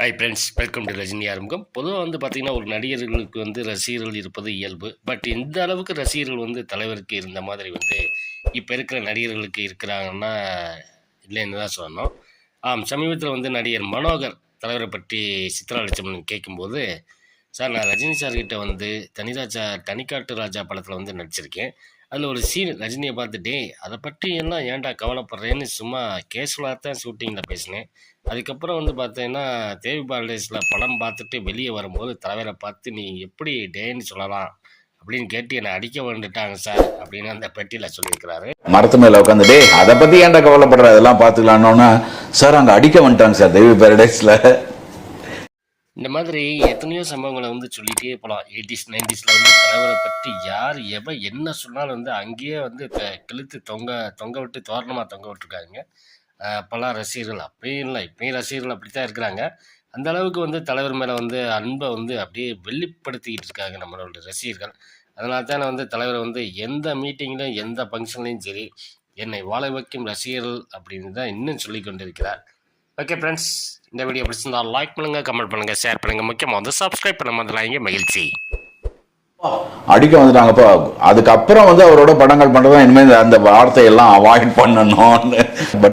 Hi friends welcome to Rajini ஆரம்பம் பொதுவாக வந்து பார்த்திங்கன்னா ஒரு நடிகர்களுக்கு வந்து ரசிகர்கள் இருப்பது இயல்பு. பட் இந்த அளவுக்கு ரசிகர்கள் வந்து தலைவருக்கு இருந்த மாதிரி வந்து இப்போ இருக்கிற நடிகர்களுக்கு இருக்கிறாங்கன்னா இல்லைன்னு தான் சொல்லணும். ஆம் சமீபத்தில் வந்து நடிகர் மனோகர் தலைவரை பற்றி சித்ரா லட்சுமணன் கேட்கும்போது சார் நான் ரஜினி சார்கிட்ட வந்து தனிராஜா தனிக்காட்டு ராஜா படத்தில் வந்து நடிச்சிருக்கேன். அதில் ஒரு சீன் ரஜினியை பார்த்துட்டே அதை பற்றி எல்லாம் ஏன்டா கவலைப்படுறேன்னு சும்மா கேஷுவலாக தான் ஷூட்டிங்கில் பேசினேன். அதுக்கப்புறம் வந்து பார்த்தீங்கன்னா தேவி பாலேஸில் படம் பார்த்துட்டு வெளியே வரும்போது தலைவரை பார்த்து நீ எப்படி டேன்னு சொல்லலாம்? அப்படின்னு கேட்டு என்னை அடிக்க வந்துட்டாங்க சார் அப்படின்னு அந்த பெட்டியில் சொல்லியிருக்கிறாரு. மரத்து மேல உட்காந்து அதை பத்தி ஏன்டா கவலைப்படுற? அதெல்லாம் பாத்துக்கலாம்னோன்னா சார் அங்க அடிக்க வந்துட்டாங்க சார் தேவி பேரடைஸ்ல இந்த மாதிரி எத்தனையோ சம்பவங்களை வந்து சொல்லிகிட்டே போகலாம் எயிட்டிஸ் நைன்டிஸில் வந்து தலைவரை பற்றி யார் எவ என்ன சொன்னாலும் வந்து அங்கேயே வந்து த- கிழித்து தொங்க தொங்க விட்டு தோரணமாக தொங்க விட்டுருக்காங்க. அஹ் அப்போல்லாம் ரசிகர்கள் அப்படியும் இல்லை. இப்பயும் ரசிகர்கள் அப்படி தான் இருக்கிறாங்க. அந்த அளவுக்கு வந்து தலைவர் மேலே வந்து அன்பை வந்து அப்படியே வெளிப்படுத்திக்கிட்டு இருக்காங்க நம்மளோட ரசிகர்கள். அதனால தான் வந்து தலைவரை வந்து எந்த மீட்டிங்லையும் எந்த ஃபங்க்ஷன்லையும் சரி என்னை வாழ வைக்கும் ரசிகர்கள் அப்படின்னு தான் இன்னும் சொல்லி கொண்டிருக்கிறார் ஓகே ஃப்ரெண்ட்ஸ் இந்த வீடியோ பிடிச்சிருந்தா லைக் பண்ணுங்கள் கமெண்ட் பண்ணுங்கள் ஷேர் பண்ணுங்கள் முக்கியமாக வந்து சப்ஸ்கிரைப் பண்ண மாதிரி மகிழ்ச்சி. அடிக்க வந்துட்டாங்கப்பா அதுக்கப்புறம் வந்து அவரோட படங்கள் பண்றதா இனிமேல் அந்த வார்த்தையெல்லாம் அவாய்ட் பண்ணணும்னு. பட்